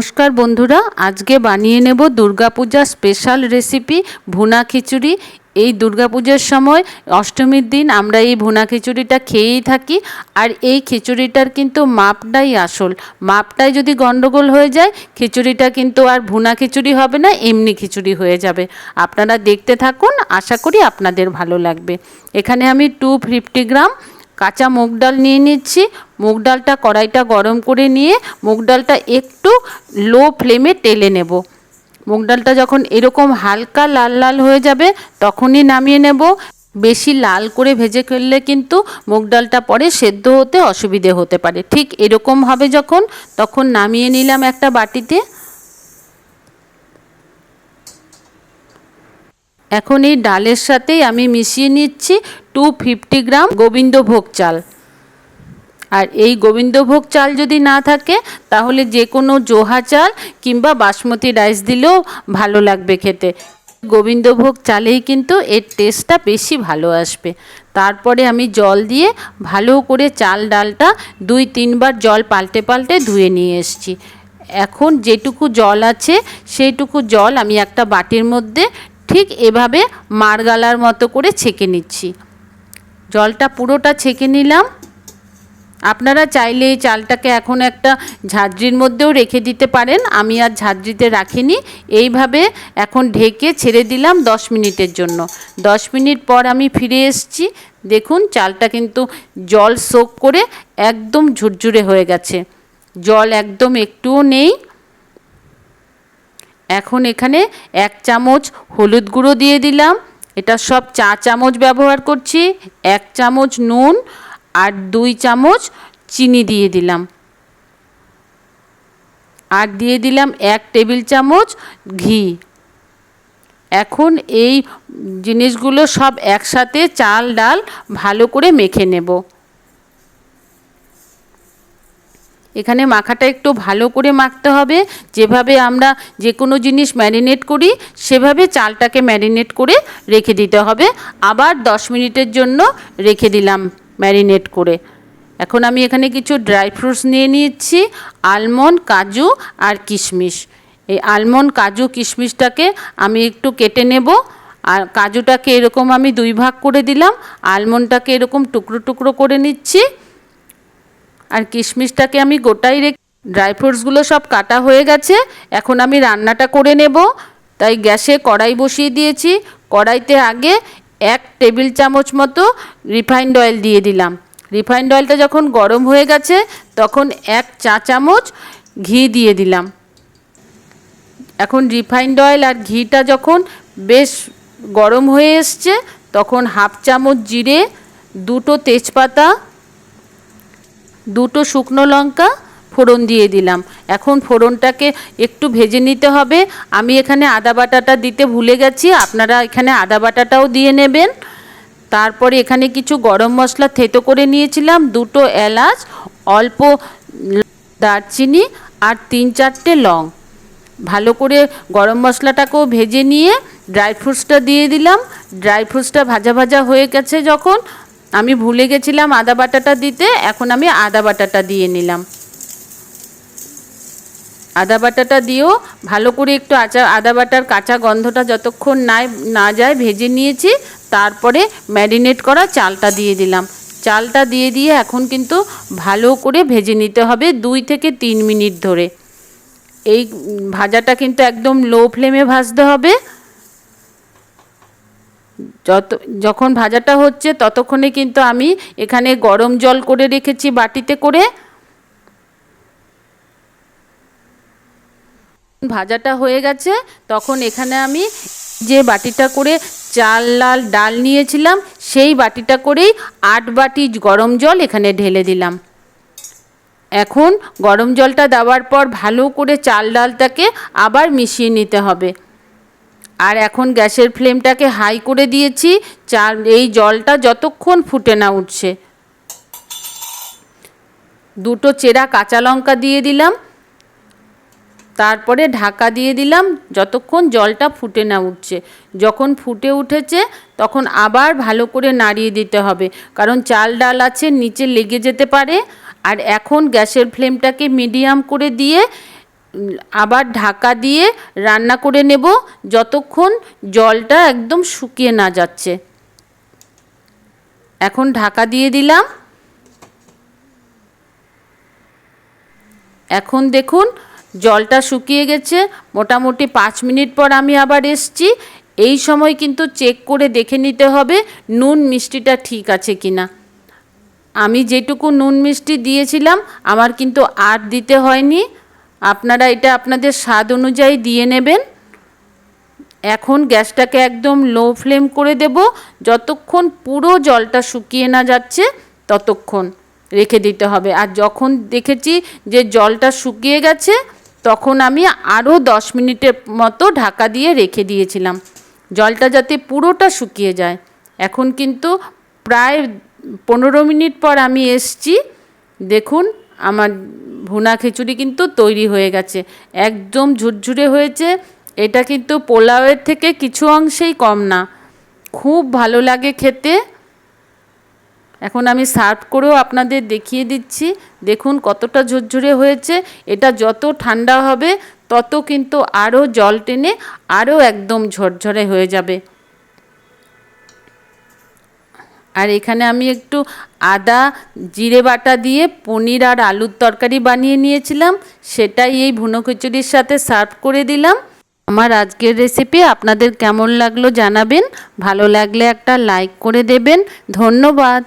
নমস্কার বন্ধুরা, আজকে বানিয়ে নেব দুর্গাপূজা স্পেশাল রেসিপি ভুনা খিচুড়ি। এই দুর্গাপূজার সময় অষ্টমীর দিন আমরা এই ভুনা খিচুড়িটা খেয়েই থাকি আর এই খিচুড়িটার কিন্তু মাপটাই আসল। মাপটাই যদি গন্ডগোল হয়ে যায়, খিচুড়িটা কিন্তু আর ভুনা খিচুড়ি হবে না, এমনি খিচুড়ি হয়ে যাবে। আপনারা দেখতে থাকুন, আশা করি আপনাদের ভালো লাগবে। এখানে আমি টু ফিফটি গ্রাম কাঁচা মুগ ডাল নিয়ে নিচ্ছি। মুগ ডালটা কড়াইটা গরম করে নিয়ে মুগ ডালটা একটু লো ফ্লেমে টেলে নেব। মুগ ডালটা যখন এরকম হালকা লাল লাল হয়ে যাবে, তখনই নামিয়ে নেব। বেশি লাল করে ভেজে ফেললে কিন্তু মুগ ডালটা পরে সেদ্ধ হতে অসুবিধে হতে পারে। ঠিক এরকম হবে যখন, তখন নামিয়ে নিলাম একটা বাটিতে। এখন এই ডালের সাথেই আমি মিশিয়ে নিচ্ছি টু ফিফটি গ্রাম গোবিন্দভোগ চাল। আর এই গোবিন্দভোগ চাল যদি না থাকে, তাহলে যে কোনো জোহা চাল কিংবা বাসমতি রাইস দিলেও ভালো লাগবে খেতে। গোবিন্দভোগ চালেই কিন্তু এর টেস্টটা বেশি ভালো আসবে। তারপরে আমি জল দিয়ে ভালো করে চাল ডালটা দুই তিনবার জল পাল্টে পাল্টে ধুয়ে নিয়ে এসছি। এখন যেটুকু জল আছে, সেইটুকু জল আমি একটা বাটির মধ্যে ঠিক এভাবে মারগালার মতো করে ছেঁকে নিচ্ছি। জলটা পুরোটা ছেঁকে নিলাম। আপনারা চাইলে এই চালটাকে এখন একটা ঝাঁঝরির মধ্যেও রেখে দিতে পারেন। আমি আর ঝাঁঝরিতে রাখিনি। এইভাবে এখন ঢেকে ছেড়ে দিলাম দশ মিনিটের জন্য। দশ মিনিট পর আমি ফিরে এসেছি। দেখুন, চালটা কিন্তু জল সোক করে একদম ঝুরঝুরে হয়ে গেছে। জল একদম একটুও নেই। এখন এখানে এক চামচ হলুদ গুঁড়ো দিয়ে দিলাম। এটা সব চা চামচ ব্যবহার করছি। এক চামচ নুন আর দুই চামচ চিনি দিয়ে দিলাম। আর দিয়ে দিলাম এক টেবিল চামচ ঘি। এখন এই জিনিসগুলো সব একসাথে চাল, ডাল ভালো করে মেখে নেব। এখানে মাখাটা একটু ভালো করে মাখতে হবে। যেভাবে আমরা যে কোনো জিনিস ম্যারিনেট করি, সেভাবে চালটাকে ম্যারিনেট করে রেখে দিতে হবে। আবার দশ মিনিটের জন্য রেখে দিলাম ম্যারিনেট করে। এখন আমি এখানে কিছু ড্রাই ফ্রুটস নিয়ে নিচ্ছি, আলমন্ড, কাজু আর কিশমিশ। এই আলমন্ড, কাজু, কিশমিশটাকে আমি একটু কেটে নেব। আর কাজুটাকে এরকম আমি দুই ভাগ করে দিলাম, আলমন্ডটাকে এরকম টুকরো টুকরো করে নিচ্ছি। আর কিশমিশটাকে আমি গোটাই রেখে ড্রাই ফ্রুটসগুলো সব কাটা হয়ে গেছে, এখন আমি রান্নাটা করে নেব। তাই গ্যাসে কড়াই বসিয়ে দিয়েছি। কড়াইতে আগে এক টেবিল চামচ মতো রিফাইন্ড অয়েল দিয়ে দিলাম। রিফাইন্ড অয়েলটা যখন গরম হয়ে গেছে, তখন এক চা চামচ ঘি দিয়ে দিলাম। এখন রিফাইন্ড অয়েল আর ঘিটা যখন বেশ গরম হয়ে এসছে, তখন হাফ চামচ জিরে, দুটো তেজপাতা দুটো শুকনো লঙ্কা ফোড়ন দিয়ে দিলাম। এখন ফোড়নটাকে একটু ভেজে নিতে হবে। আমি এখানে আদা বাটাটা দিতে ভুলে গেছি। আপনারা এখানে আদা বাটাটাও দিয়ে নেবেন। তারপরে এখানে কিছু গরম মশলা থেতো করে নিয়েছিলাম, দুটো এলাচ, অল্প দারচিনি আর তিন চারটে লং। ভালো করে গরম মশলাটাকেও ভেজে নিয়ে ড্রাই ফ্রুটসটা দিয়ে দিলাম। ড্রাই ফ্রুটসটা ভাজা ভাজা হয়ে গেছে যখন। আমি ভুলে গেছিলাম আদা বাটাটা দিতে, এখন আমি আদা বাটাটা দিয়ে নিলাম। আদা বাটাটা দিয়েও ভালো করে একটু আচা আদা বাটার কাঁচা গন্ধটা যতক্ষণ নাই, না যায় ভেজে নিয়েছি, তারপরে ম্যারিনেট করা চালটা দিয়ে দিলাম। চালটা দিয়ে দিয়ে এখন কিন্তু ভালো করে ভেজে নিতে হবে দুই থেকে তিন মিনিট ধরে। এই ভাজাটা কিন্তু একদম লো ফ্লেমে ভাজতে হবে। যত, যখন ভাজাটা হচ্ছে ততক্ষণে কিন্তু আমি এখানে গরম জল করে রেখেছি বাটিতে করে। ভাজাটা হয়ে গেছে তখন এখানে আমি যে বাটিটা করে চাল, লাল, ডাল নিয়েছিলাম সেই বাটিটা করেই আট বাটি গরম জল এখানে ঢেলে দিলাম। এখন গরম জলটা দেওয়ার পর ভালো করে চাল, ডালটাকে আবার মিশিয়ে নিতে হবে। আর এখন গ্যাসের ফ্লেমটাকে হাই করে দিয়েছি, চাল, এই জলটা যতক্ষণ ফুটে না উঠছে। দুটো চেরা কাঁচা লঙ্কা দিয়ে দিলাম, তারপরে ঢাকা দিয়ে দিলাম, যতক্ষণ জলটা ফুটে না উঠছে। যখন ফুটে উঠেছে, তখন আবার ভালো করে নাড়িয়ে দিতে হবে, কারণ চাল ডাল আছে, নিচে লেগে যেতে পারে। আর এখন গ্যাসের ফ্লেমটাকে মিডিয়াম করে দিয়ে আবার ঢাকা দিয়ে রান্না করে নেব যতক্ষণ জলটা একদম শুকিয়ে না যাচ্ছে। এখন ঢাকা দিয়ে দিলাম। এখন দেখুন জলটা শুকিয়ে গেছে। মোটামুটি পাঁচ মিনিট পর আমি আবার এসছি। এই সময় কিন্তু চেক করে দেখে নিতে হবে নুন মিষ্টিটা ঠিক আছে কিনা। আমি যেটুকু নুন মিষ্টি দিয়েছিলাম, আমার কিন্তু আর দিতে হয়নি। আপনারা এটা আপনাদের স্বাদ অনুযায়ী দিয়ে নেবেন। এখন গ্যাসটাকে একদম লো ফ্লেম করে দেব। যতক্ষণ পুরো জলটা শুকিয়ে না যাচ্ছে, ততক্ষণ রেখে দিতে হবে। আর যখন দেখেছি যে জলটা শুকিয়ে গেছে, তখন আমি আরও দশ মিনিটের মতো ঢাকা দিয়ে রেখে দিয়েছিলাম। জলটা যাতে পুরোটা শুকিয়ে যায়। এখন কিন্তু প্রায় পনেরো মিনিট পর আমি এসছি। দেখুন আমার ভুনা খিচুড়ি কিন্তু তৈরি হয়ে গেছে। একদম ঝুরঝুরে হয়েছে। এটা কিন্তু পোলাওয়ের থেকে কিছু অংশেই কম না। খুব ভালো লাগে খেতে। এখন আমি সার্ভ করেও আপনাদের দেখিয়ে দিচ্ছি। দেখুন কতটা ঝুরঝুরে হয়েছে। এটা যত ঠান্ডা হবে, তত কিন্তু আরও জল টেনে আরও একদম ঝরঝরে হয়ে যাবে। আর এখানে আমি একটু আদা, জিরে বাটা দিয়ে পনির আর আলুর তরকারি বানিয়ে নিয়েছিলাম। সেটাই এই ভুনো খিচুড়ির সাথে সার্ভ করে দিলাম। আমার আজকের রেসিপি আপনাদের কেমন লাগল জানাবেন। ভালো লাগলে একটা লাইক করে দেবেন। ধন্যবাদ।